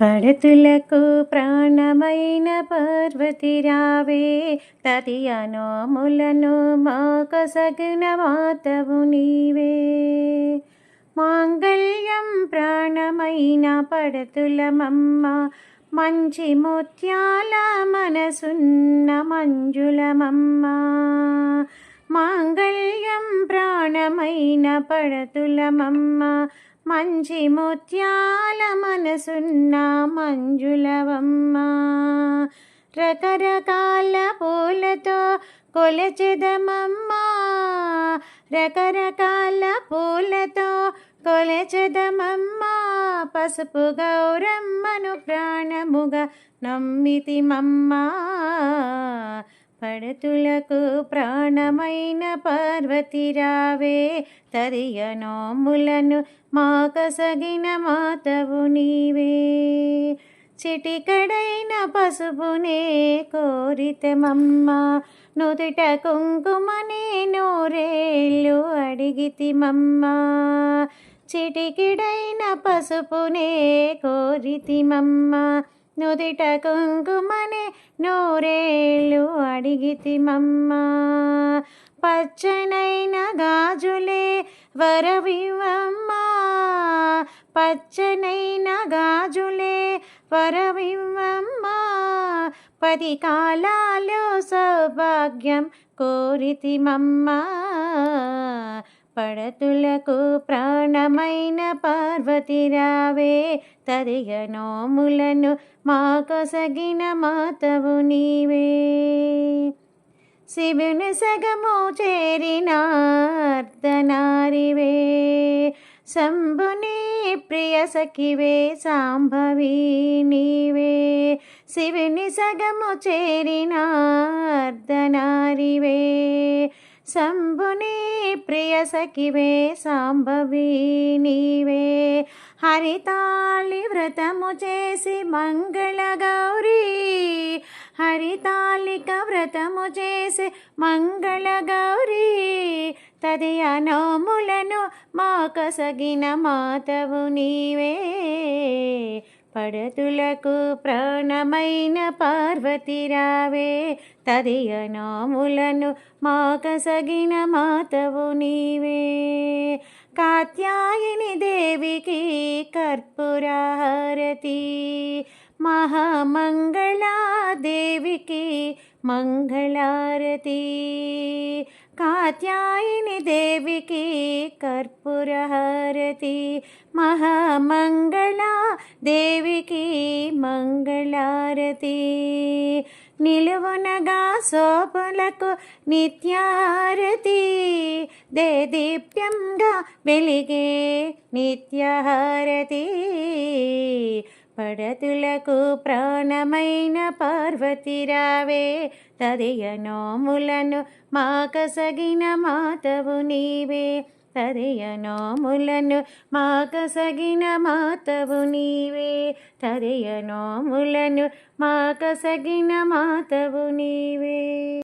పడతులకు ప్రాణమైన పార్వతి రావే తది అనోములను మాకసగిన మాతవు నీవే. మాంగళ్యం ప్రాణమైన పడతులమమ్మ మంచి ముత్యాల మనసున్న మంజులమమ్మ మాంగళ్యం ప్రాణమైన పడతులమమ్మ మంచి ముత్యాల మనసున్న మంజులవమ్మ. రకరకాల పూలతో కొలచెదమమ్మా. రకరకాల పూలతో కొలచెదమమ్మా. పసుపు గౌరమ్మను ప్రాణముగా నమ్మితిమమ్మా. పడతులకు ప్రాణమైన పార్వతి రావే తదియ నోములను మాకసగిన మాతవు నీవే. చిటికడైన పసుపునే కోరితమమ్మ నుదుట కుంకుమనే నూరేళ్ళు అడిగితిమమ్మ. చిటికిడైన పసుపునే కోరితిమమ్మ నుదిట కుంకుమనే నూరేళ్ళు అడిగితిమమ్మ పచ్చనైన గాజులే వరవివమ్మా పచ్చనైన గాజులే వరవివమ్మా పది కాలాలు సౌభాగ్యం కోరితిమమ్మా పడతులకు ప్రాణమైన పార్వతిరావే రావే నోములను మాకొసగిన మాతవు నీవే. శివుని సగము చేరినార్ధనారివే శంభుని ప్రియ సఖివే సాంభవి నీవే. శివుని సగము చేరినార్ధనారివే శంభుని ప్రియ సఖివే సాంభవి నీవే. హరితాళి వ్రతము చేసి మంగళ గౌరీ. హరితాళిక వ్రతము చేసి మంగళ గౌరీ. తదయ నోములను మాకసగిన మాతవు నీవే. పడతులకు ప్రాణమైన పార్వతిరావే తదియ నోములను మాకసగిన మాతవు నీవే. కాత్యాయని దేవికి కర్పూరహారతి మహామంగళా దేవికి మంగళారతి. కాత్యాయని దేవికి కర్పూరహారతి. మహామంగళ దేవికి మంగళారతి. నిలువునగా శోభలకు నిత్యారతి. దే దీప్యంగా వెలిగే నిత్యహారతి. పడతులకు ప్రాణమైన పార్వతి రావే నోములను మాకసగిన మాతవు నీవే. తదయ నోములను మాకసగిన మాతవు నీవే. తదయ నోములను మాకసగిన మాతవు నీవే.